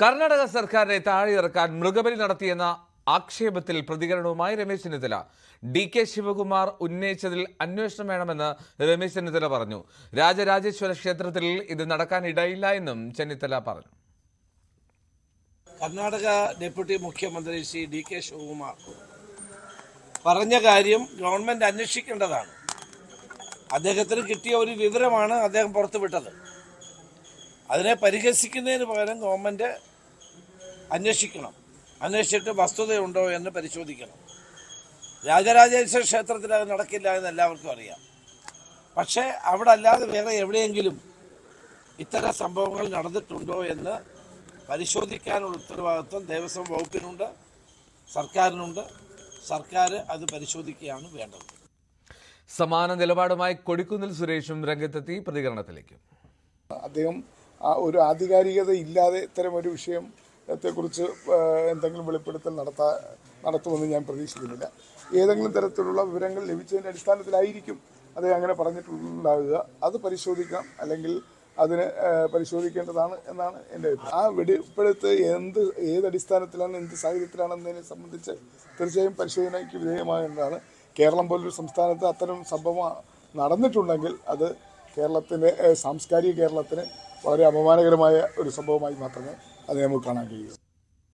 കർണാടക സർക്കാരിനെ താഴെയിറക്കാൻ മൃഗബലി നടത്തിയെന്ന ആക്ഷേപത്തിൽ പ്രതികരണവുമായി രമേശ് ചെന്നിത്തല. ഡി കെ ശിവകുമാർ ഉന്നയിച്ചതിൽ അന്വേഷണം വേണമെന്ന് രമേശ് ചെന്നിത്തല പറഞ്ഞു. രാജരാജേശ്വര ക്ഷേത്രത്തിൽ ഇത് നടക്കാൻ ഇടയില്ല എന്നും ചെന്നിത്തല പറഞ്ഞു. കർണാടക ഡെപ്യൂട്ടി മുഖ്യമന്ത്രി ശ്രീ ഡി കെ ശിവകുമാർ പറഞ്ഞ കാര്യം ഗവൺമെന്റ് അന്വേഷിക്കേണ്ടതാണ്. അദ്ദേഹത്തിന് കിട്ടിയ ഒരു വിവരമാണ് അദ്ദേഹം പുറത്തുവിട്ടത്. അതിനെ പരിഹസിക്കുന്നതിന് പകരം ഗവൺമെന്റ് അന്വേഷിക്കണം. അന്വേഷിച്ചിട്ട് വസ്തുതയുണ്ടോ എന്ന് പരിശോധിക്കണം. രാജരാജേശ്വര ക്ഷേത്രത്തിൽ അത് നടക്കില്ല എന്ന് എല്ലാവർക്കും അറിയാം. പക്ഷേ അവിടെ അല്ലാതെ വേറെ എവിടെയെങ്കിലും ഇത്തരം സംഭവങ്ങൾ നടന്നിട്ടുണ്ടോ എന്ന് പരിശോധിക്കാനുള്ള ഉത്തരവാദിത്വം ദേവസ്വം വകുപ്പിനുണ്ട് സർക്കാരിനുണ്ട്. സർക്കാർ അത് പരിശോധിക്കുകയാണ് വേണ്ടത്. സമാന നിലപാടുമായി കൊടിക്കുന്നിൽ സുരേഷും രംഗത്തെത്തി പ്രതികരണത്തിലേക്ക്. അദ്ദേഹം ഒരു ആധികാരികത ഇല്ലാതെ ഇത്തരം ഒരു വിഷയത്തെക്കുറിച്ച് ത്തെക്കുറിച്ച് എന്തെങ്കിലും വെളിപ്പെടുത്തൽ നടത്താ നടത്തുമെന്ന് ഞാൻ പ്രതീക്ഷിക്കുന്നില്ല. ഏതെങ്കിലും തരത്തിലുള്ള വിവരങ്ങൾ ലഭിച്ചതിന്റെ അടിസ്ഥാനത്തിലായിരിക്കും അത് അങ്ങനെ പറഞ്ഞിട്ടുണ്ടാവുക. അത് പരിശോധിക്കാം അല്ലെങ്കിൽ അതിന് പരിശോധിക്കേണ്ടതാണ് എന്നാണ് എന്റെ അഭിപ്രായം. ആ വെളിപ്പെടുത്ത് എന്ത് ഏതടിസ്ഥാനത്തിലാണ് എന്ത് സാഹചര്യത്തിലാണെന്നതിനെ സംബന്ധിച്ച് തീർച്ചയായും പരിശോധനയ്ക്ക് വിധേയമായതാണ് കേരളം പോലൊരു സംസ്ഥാനത്ത് അത്തരം സംഭവം നടന്നിട്ടുണ്ടെങ്കിൽ അത് കേരളത്തിന്റെ സാംസ്കാരിക കേരളത്തിന് വളരെ അപമാനകരമായ ഒരു സംഭവമായി മാത്രമേ അതിനെ നമുക്ക് കാണാൻ കഴിയൂ.